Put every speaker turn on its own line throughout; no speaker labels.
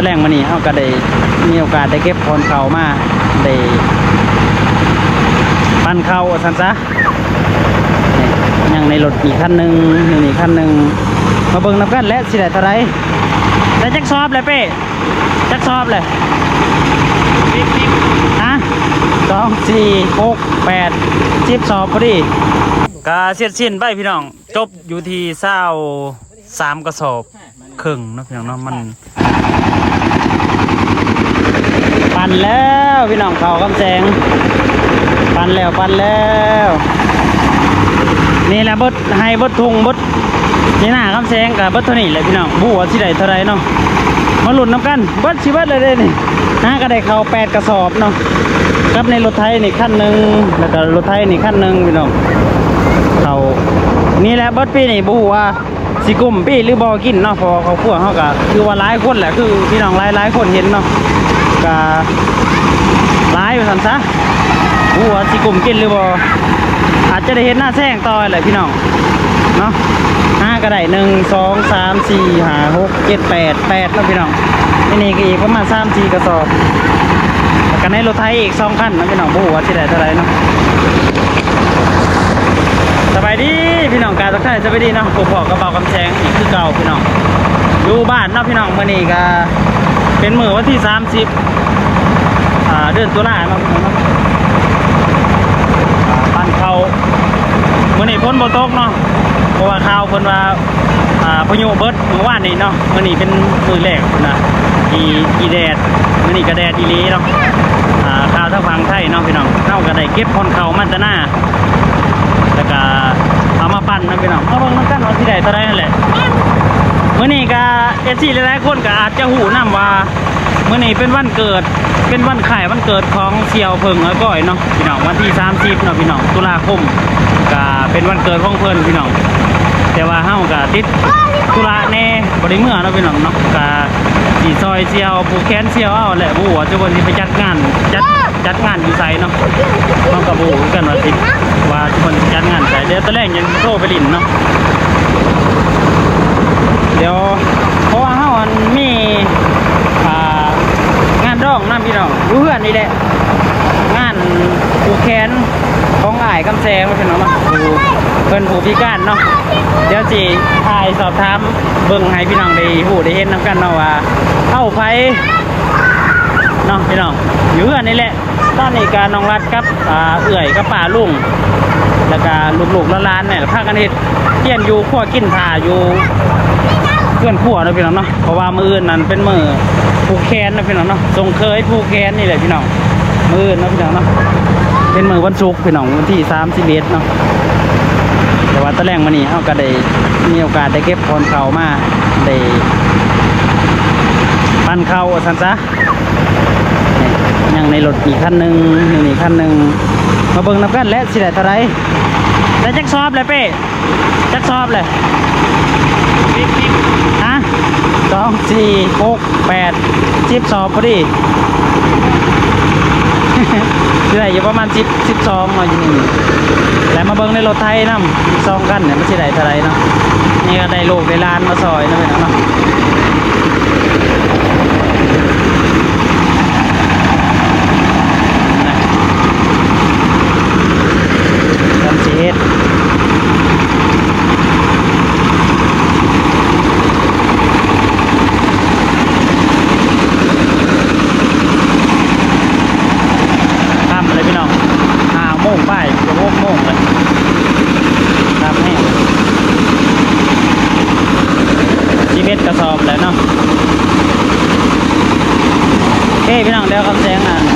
ตอนแรกมานี่เขาก็ได้มีโอกาสได้เก็บพรเขามาได้ปั้นเขาสันซะยังในรถอีกคันหนึ่งอยู่นี่คันหนึ่งมาเบิ่งน้ำกันและสิได้เท่าไรได้จักซอบเลยเป้จักซอบเลยฮะสองสี่หกแปดสิบสอบพอดีกาเสียดสิ้นไปพี่น้อง จบอยู่ที่เศร้าสามกระสอบครึ่งนะพี่น้องเนาะมัน ปั่นแล้วพี่น้องเขากำแจงปั่นแล้วปั่นแล้ว นี่แหละบดให้บดทุงบดนี่หน้าคำแสงกับบดเท่านี้แหละพี่น้องบูว่าสิได้เท่าไรเนาะมาหลุดน้ำกันบดชีวัดเลยเด้นี่น้าก็ได้เขาแปดกระสอบเนาะกับในรถไทยนี่ขั้นหนึ่งแล้วก็รถไทยนี่ขั้นหนึ่งพี่น้องเขานี่แหละบดปีนี่บูว่า สิกลุ่มปีหรือบอกินเนาะเพอเขาพวกเขาก็คือว่าหลายคนแหละคือพี่น้องหลายหลายคนเห็นเนาะก็หลายอยู่สันซะบูว่าสิกลุ่มกินหรือบ่อาจจะได้เห็นหน้าแซงต่อเลยพี่น้องเนาะห้าก็ได้หนึ่งสองสามสี่ห้าหกเจ็ดแปดแปดแล้วพี่น้องนี่นี่ก็อีกประมาณสามสี่กระสอบกันในรถไทยอีกสองคันนะพี่น้องบูว่าที่ไหนเท่าไรเนาะ สบายดีพี่น้องการทักทายสบายดีเนาะผมพอกระเป๋ากำแพงอีกคือเก่าพี่น้องอยู่บ้านเนาะพี่น้องมื่อนี้ก็เป็นมือวันที่สามสิบอ่าเดือนตุลาเนาะพี่น้องเนาะบ้านเขามื่อนี้พ้นบตกเนาะเพราะว่าข่าวเพิ่นว่าอ่าพายุเบิดเมื่อวานนี้เนาะมื่อนี้เป็นมือแรกนะอีอีแดดมื่อนี้ก็แดดอีลีเนาะอ่าข่าวทางฝั่งไทยเนาะพี่น้องเฮาก็ได้เก็บพรเขามันตะหน้าแล้วก็ เอามาปั่นนะพี่น้องเอาเบิ่งนำกันว่าสิได้เท่าใดนั่นแหละมื่อนี้ก็เอซี่หลายๆคนก็อาจจะหูนํว่ามื่อนี้เป็นวันเกิด เป็นวันขายวันเกิดของเสี่ยวเพิงอ้อยก้อยเนาะพี่น้องวันที่30เนาะพี่น้องตุลาคมก็เป็นวันเกิดของเพิ่นพี่น้องแต่ว่าเฮาก็ติดธุระแน่บ่ได้เมื่อเนาะพี่น้องเนาะก็ สิซอยเสี่ยวผูกแขนเสี่ยวเอาแหละบ่ฮู้ว่าจะวันสิไปจัดงานจัดจัดงานอยู่ไสเนาะเฮาก็บ่ฮู้กันว่าสิว่าทุกคนจัดงานไสเดี๋ยวตอนแรกยังโทรไปลินเนาะเดี๋ยวเพราะว่าเฮาอันมีอ่งานร้องนํพี่น้องอยู่เฮือนนี่แหละงาน ผูกแขนของอ้ายกำแซงว่าพี่น้องเนาะผู้เพิ่นผู้พิการเนาะเดี๋ยวสิถ่ายสอบถามเบิ่งให้พี่น้องได้ฮู้ได้เห็นนํกันเนาะว่าเอ้าไผเนาะพี่น้องอยู่เฮือนนี่แหละตอนนี้การน้องรัดกับอ่าเอื่อยกับป่าลุงแล้วก็ลูกๆหลานๆเนี่ยพากันเฮ็ดเฮียนอยู่ครัวกินท่าอยู่เพื่อนผัวเนาะพี่น้องเนาะเพราะว่ามืออื่นนั้นเป็นมือผูกแขนเนาะพี่น้องเนาะทรงเคยผูกแขนนี่แหละพี่น้องมืออื่นเนาะพี่น้องเนาะ เป็นมือวันศุกร์พี่น้องวันที่สามสิบเอ็ดเนาะแต่ว่าตอนแรกมานี่เขาก็ได้มีโอกาสได้เก็บพรเขามาได้ปั้นเขาสันซะยังในรถอีกคันหนึ่งอยู่นี่คันหนึ่งมาเบิ่งน้ำกันและสิได้เท่าไรได้จักซอบเลยเป้จักซอบเลยฮะสองสี่หกแปดสิบสองพอดี เหลืออยู่ประมาณสิบสิบสองมาอยู่นี่แล้วมาเบิ้งในรถไทยนำอีกสองกันเนี่ยไม่ใช่ไหนเท่าไรเนาะนี่ก็ได้ลูกได้หลานมาซอยนั่น้องเนาะกันสิเฮ็ด ทำเลยพี่น้องห้าโมงไปจะหกโมงเลยทำให้ชีวิตกระสอบเลยเนาะเฮ้ยพี่น้องเดี๋ยว คำแสงอะ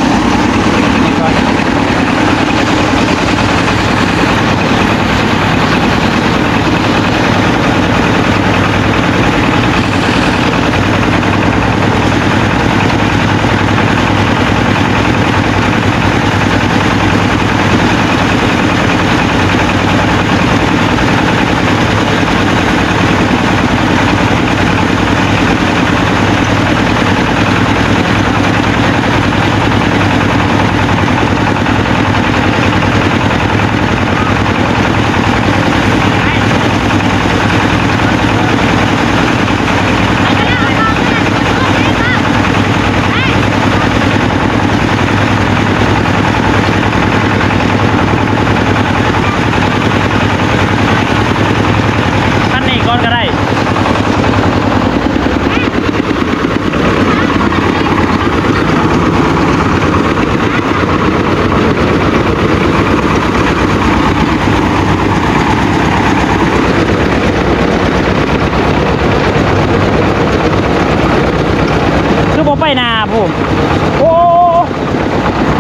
ไปนาพุ่นโอ้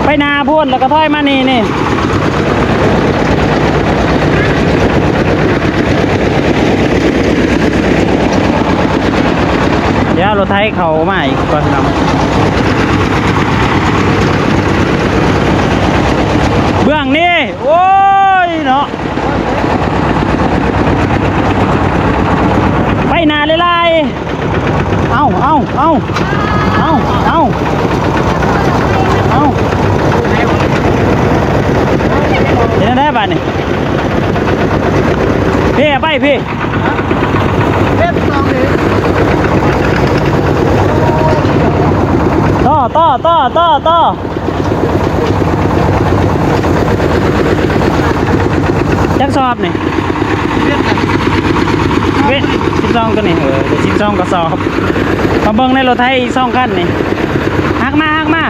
ไปนาพุ่นแล้วก็ถอยมานี่นี่เดี๋ยวรถไทยเขามาอีกก่อนนำเบื้องนี้โอ้ยเนาะไปนาเลยไล่ เอาเอาเอาเอาเอาเอาเห็นได้บ้านนี่พี่ไปพี่
เล็บสองนี่
ต่อต่อต่อต่อต่อจักสอบนี่
เว้
ยสิบสองตัวนี่เออเดี๋ยวสิบสองก็สอบมาเบิ่งในรถไทยอีกสองคันนี่หักมาหักมา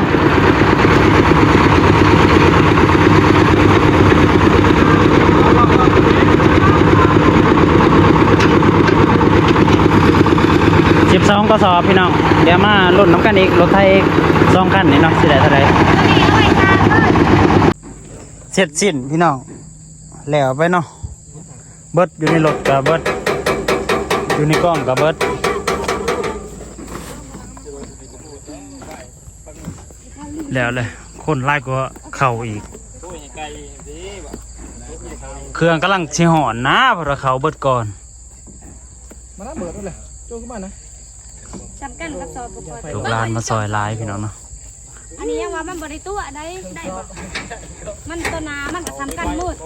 สิบสองก็สอบพี่น้อง เดี๋ยวมาลุ้นน้ำกันอีกรถไทยอีกสองคันนี่เนาะสิได้เท่าไรเสร็จสิ้นพี่น้องแล้วไปเนาะเบิดอยู่ในรถกับเบิด อยู่ในกล้องกับเบิดแล้วเลยคนไล่ก็เข่าอีก เครื่องกำลังชิหอนนะเพราะว่าเขาเบิดก่อน
มาหน้าเบิดนั่นแหละโจ้ขึ้นมานะ
จำกันกับซอยบุกคอย
ลูกหลานมาซอยหลายพี่น้องเนาะ
อันนี้ยังว่ามันบริตัวได้ได้บ่มันตัวนามันก็ทำกันมืด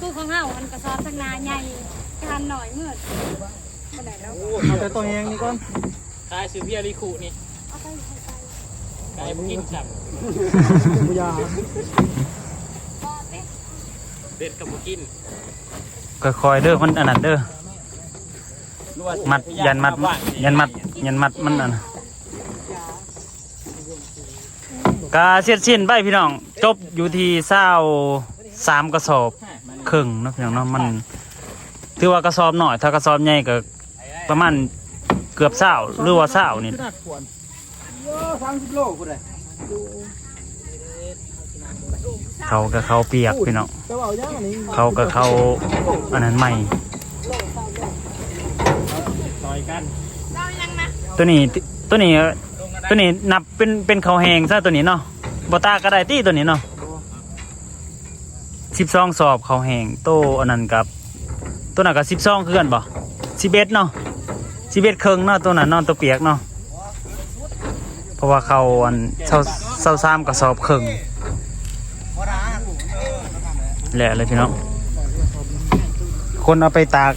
คือของเฮามันก็ซอบทั้งนาใหญ่ทานหน่อยมืดบ่ได้แล้ว
เอาแต่ตัวแหงนี่ก่อน
ขายซื้อเบียร์รีคูนี่
เอาไปให้ไป
ขายบุกินจับ
บุยา
บ่เด้
เด็ดกับบุกิน
คอยๆเด้อมันอันนั้นเด้อ
ลวด
มัดยันมัดยันมัดยันมัดมันอันนั้นกาเสียดสิ้นไปพี่น้อง จบอยู่ที่เศร้าสามกระสอบครึ่งเนาะพี่น้องเนาะมันถือว่ากระสอบหน่อย ถ้ากระสอบใหญ่ก็ ประมาณเกือบเศร้าหรือว่าเศร้านี่
ขนาดขวนโอ้สามสิบโลกูได้
เขากับเขาเปียกพี่น้อง
แต่ว่าเอาย่างอันนี้
เขากับเขาอันนั้นใหม่
ต่อยกัน
ตัวนี้ตัวนี้ตัวนี้นับเป็นเป็นเขาวแหงซะตัวนี้เนาะบตาก็ได้ตี้ตัวนี้เนาะสิบสองสอบเขาวแหงโตอันนั้นกับ ตัวนั้นกับสิบสองคือกันบ่สิบเอ็ดเนาะ สิบเอ็ดครึ่งเนาะตัวนั้นเนาะตัวเปียกเนาะเพราะว่าเขาอันเศร้าเศร้าซ้ำกับสอบครึ่งแหละเลยพี่น้องคนเอาไปตาก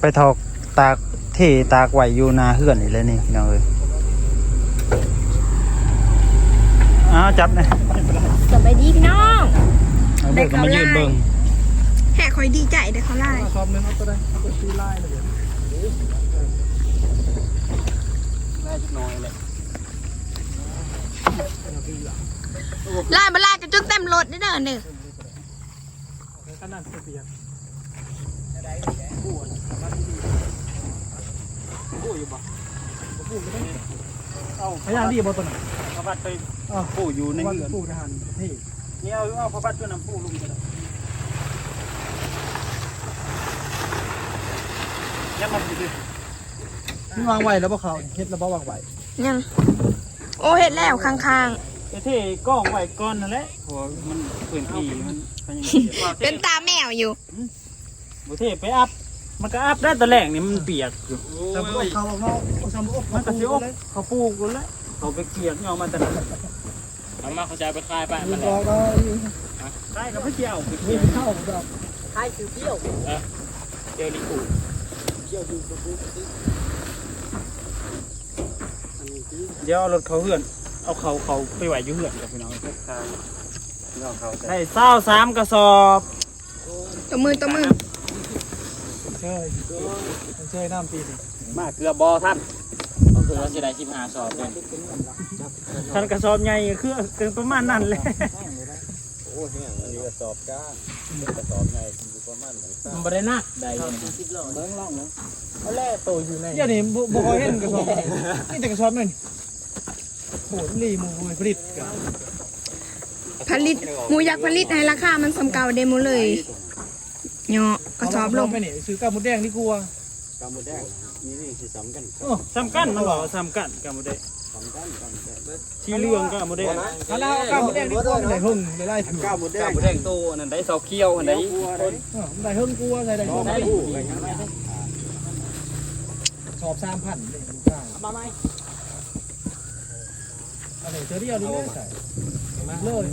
ไปทอกตากเทตากไหวอยู่นาเฮือนนี่เลยนี่พี่น้องเอ้ยอ้าวจับเลย
สบายดีพี่น้อง
เอาเบิกก็มายืนเบิ่ง
แห่คอยดีใจเด็กเขาไล่
มาสอบหนึงเอาตัวใดเอาตัวตีไล่เลย เดี๋ยว
ไล่มาไล่กันจนเต็มรถได้เด้อหนึ่ง
ขนาดเปียก
เอา
พยายามดีบ่ตัวไหน
พระบัตรไป
อ้าว
ปู่อยู่ใน
วัน
เรือน
ปลูกทหารนี่
นี่เอาเอาพระบัตรตัวนำปู่ลงไปเลยยัดมาสิดิ
นี่วางไว้แล้วบ่เขาเฮ็ดแล้วบ่วางไว้
ยังโอ้เห็ดแล้วข้าง
ไปเทกล้องไว้ก่อนนั่นแหละเพราะว่ามันพื้นที่มันเป็นอยังไง
ๆเป็นตาแมวอยู่
บุเทไปอัพ มันก็อัพได้แต่แรกนี่มันเปียกอยู่
แต่บ่เอาเขาเอาเขาเอาซ้ำบ่อบ
มันก็สิ
สิ
อบเขาปลูกแล้วแหละเขาไปเกลียกเอามาแต่ละ
เอามาเขาจะเอาไปขายไป
มั
มันน
รอก็
ใช่กับพี่เจียวไปเกลี
มี
ยก
ข้าวแบบ
เบียร์รีคู
เดี๋ยวเอารถเขาเหือน เอาเขาเขาไปไหวอยู่เหือนกับพี่น้องได้เศร้าสามกระสอบ
ตัวมือตัวมือ
เชยเชยน้ำปีนี่
มาเกลือบอท่านก็คือว่าสิได้ชิมหาสอบเลย
คันกระสอบใหญ่ก็คือคือประมาณนั้นแห ละ
มันบ่ได้นักได้
เดี๋ยวนี้บ่บ่ค่อยเห็นกระสอบนี่แต่กระสอบนั่นโหดลีหมูผลิตกัน
ผลิตหมูอยากผลิตให้ราคามันสำเก่าเดโมเลยเนาะกระสอบลง
ไปเนี่ยซื้อกาหมูแดงดีกว่า
สำคัญมันบอกว่าสำคัญกับโมเดล ที่เรื่องกับโมเดล
ถ้าเรากาหมูแดงดีกว่ามันได้หึ่งได้ไล่ถือ
ก้าวหมดแดงแดงโตนั่นได้เสาเขี้ยวอันใด
เออมันได้หึ่งกลัวใส่ได้หึ่งได้สอบสามพันเลยลูกชาย
มาไหม
อันไหนเจอเดียวนี่เลยใส่เลย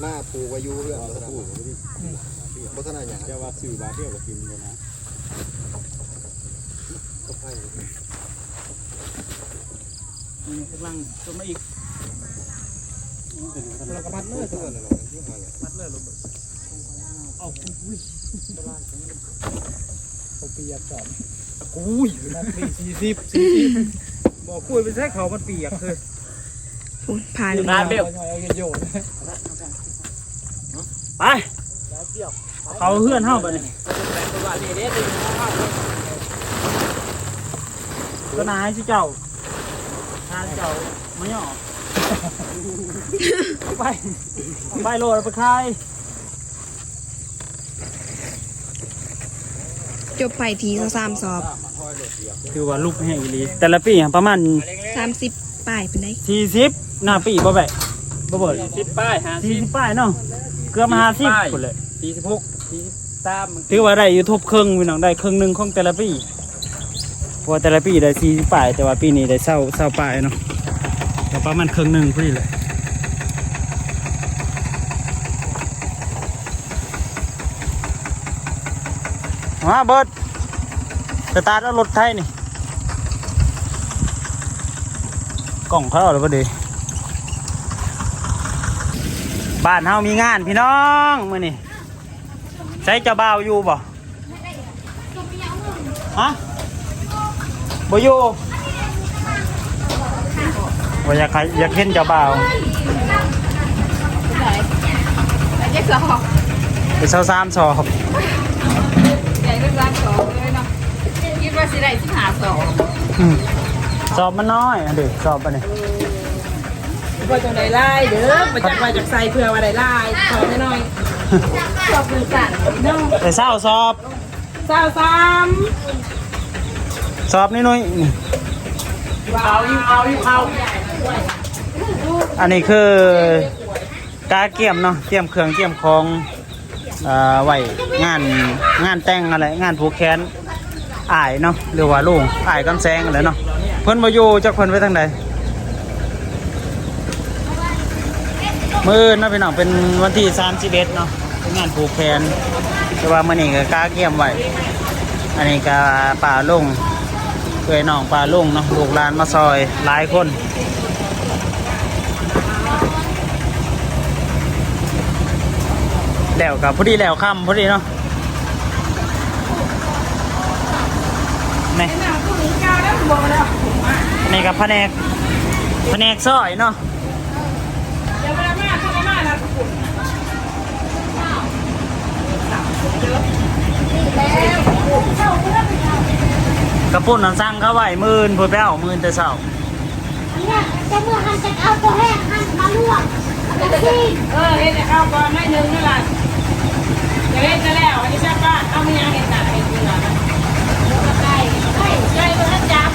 หน้าปูวายุเรื่องเราปูพัฒนาอย่างจะว่าสื่อบาเที่ยวกับกินเลยนะก็ให้
นี่กำลังจะมาอีก
เราก็มัดเลย
เพื่
ตั
อ
ว
เราที่หา
มัดเลยลงเอาอุ้ยเขาเปียกจอม
อุ้ย
นักปีสี่สิบสี่สิบ
บอกคุยไปใช้เขามันเปียกเลย
ผ่าน
ร้าเบล
เอาเงินโยน
ไปเขาเพื่อนเฮาไปนี่ก็นายสิเจ้า ทานเจ้าไม่หยอกเอาไปเอาไปโลดเอาไปขาย
จบไปทีสามสอบ
คือว่าลูกแห่งอีหลีแต่ละปีประมาณ
สามสิบป้ายเป็นได
สี่สิบหน้าปีบ่แบะบ่เบิด
สิบป้ายห้า
สี่
สิบ
สิบป้ายเนาะเกือบมาห้าสิบ
ป้าย
คนเลย
สี่สิบหกสี่สิบสาม
ถือว่าได้อยู่ทบครึ่งพี่น้องได้ครึ่งหนึ่งของแต่ละปีเพ ราะแต่ละปีได้สี่ป้าย แต่ว่าปีนี้ได้เศร้าเศร้าป้ายเนาะก็ประมาณครึ่งหนึ่งพอดีเลยมาเบิร์ดสตาร์ทเอารถไทยนี่ กล่องเขาเอาหรือเปล่าดีบ้านเฮามีงานพี่น้องมื้อนี่ใช้เจ้าบ่าวอยู่บ่ฮะ บ่อยู่บ่อยากให้อยากเห็นเจ้าบ่าวไปเช่าสามสอบ
คิดว่าสิได้สิบหาสอง
อืมสอบมันน้อยอันเด็กสอบไปนี่
ว่าจังได้ไล่เด้อมาจากว่าจากใส่เพื่อว่าได้ไล่สองน้อยๆสอบเป็นสันน้อง
ไปเศร้าสอบ
สาวสาม
สอบนี่นุ้ยนี่
เอาอีเอาอีเอา
อันนี้คือกาเกี่ยมเนาะเกี่ยมเครื่องเกี่ยมของอ่อไหวงานงานแต่งอะไรงานผูกแขนอายเนาะหรือว่าลุงอายกำแซงอะไรเนาะเพิ่นมาอยู่จักเพิ่นไปทางใดมื้อเนาะพี่น้องเป็นวันที่31เนาะเป็นงานผูกแขนแต่ว่ามื้อนี้ก็กาเกี่ยมไหวอันนี้ก็ป่าลุง เคยน้องป่าลุงเนาะลูกหลานมาซอยหลายคนแล้วกับพอดีแล้วค่ำพอดีเนาะนี่นี่กับแผนกแผนกซอยเนาะ
เดี๋ยวเวลามาเข้ามามาแล้ว
กระปุ่นนั่นสั่งเขาไหวหมื่นพูดไปเอาหมื่นแต่เช้า
เนี่ยจะเมื่อหันจะเอาตัวแห้งหันมาลวกจะซี
เออเฮ็ดให้เข้าก่อนให้หนึ่งนั่แหละเดี๋ยวเฮ็ดจะแล้วอันนี้ใช่ป้าเอาไม่ยังเฮ็ดหนักเฮ็ดเนื้อนะ
ไก่ไก่ไก่มันจะจับ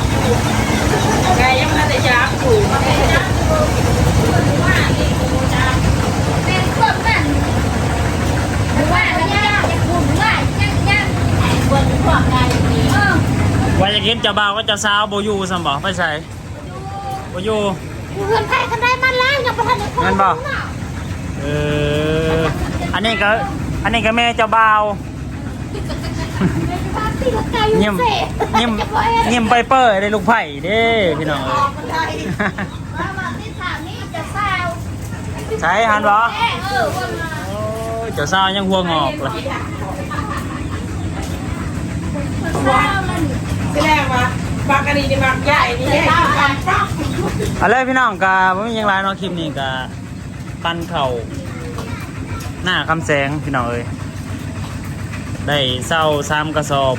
ไก่ยังไม่ได้จับถูก
ว่านี่กูจับเป็นพวกนั้นหรือว่าแล้วย่างจะคุมว่าย่างย่างไอ้คนพวกไก่นี่เออ
ว่าจะ เห็นเจ้าบ่าวก็จะสาวโบอยูสัมบ่ไปใส่โบอยู
เงินไทยกันได้มันล้างยังประทันได้พอ
เงินบ่เอออันนี้ก็อันนี้ก็แม่เจ้าบ่าว
ตีละไก่
ยิ้มยิ้มยิ้มไปเปิดได้ลูกไผ่เด้พี่น้องเอ้ย
ว่าว่าที่ถามนี่จะเศร้า
ใช้หันบ่
เออ
โอ้ยเจ้าสาวยังหัวงอกเลย
ที่แรกว่าบักอันนี้นี่บักใหญ่นี่แยกกันปั๊บ
เอาเลยพี่น้องกาผมยังไลน์เนาะคลิปนี้กาปั้นเข่าหน้าคำแสงพี่น้องเอ้ยได้เศร้าซ้ำกระสอบ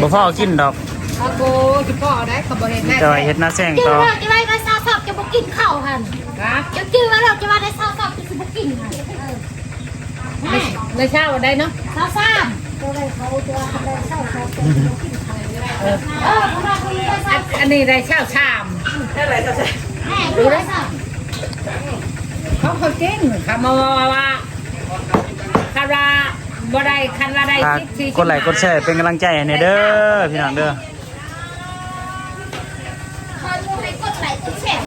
บ่พ่อกินดอก
เอาโกจิพ่อได้กับบริเวณแม่
จะไว้เฮ็ดหน้าแสง
จิ้ว
ต่อ
เลิกจะไว้ก็เศร้ากินข้าวหัน
ครับ
จะกินว่าเราจะว่าได้เศร้าสอบจะสิบกินหัน เออ
ในเช้าได้เนาะ
เศร้าซ้ำตัวใดเขาจะว่าได้เศร้าสอบจะกินข้าวเออเออพวกเราคนได้เศร้า
อันนี้ได้เช้าชาม
แม่ดูได้เศร้า
เขาเขาจริงคำว่าว่าคาราบ่ได้คันว่าได้
ฝาก
สิบสี่สิบ
กดไลค์กดแชร์เป็นกำลังใจให้แน่เด้อพี่น้องเด้อ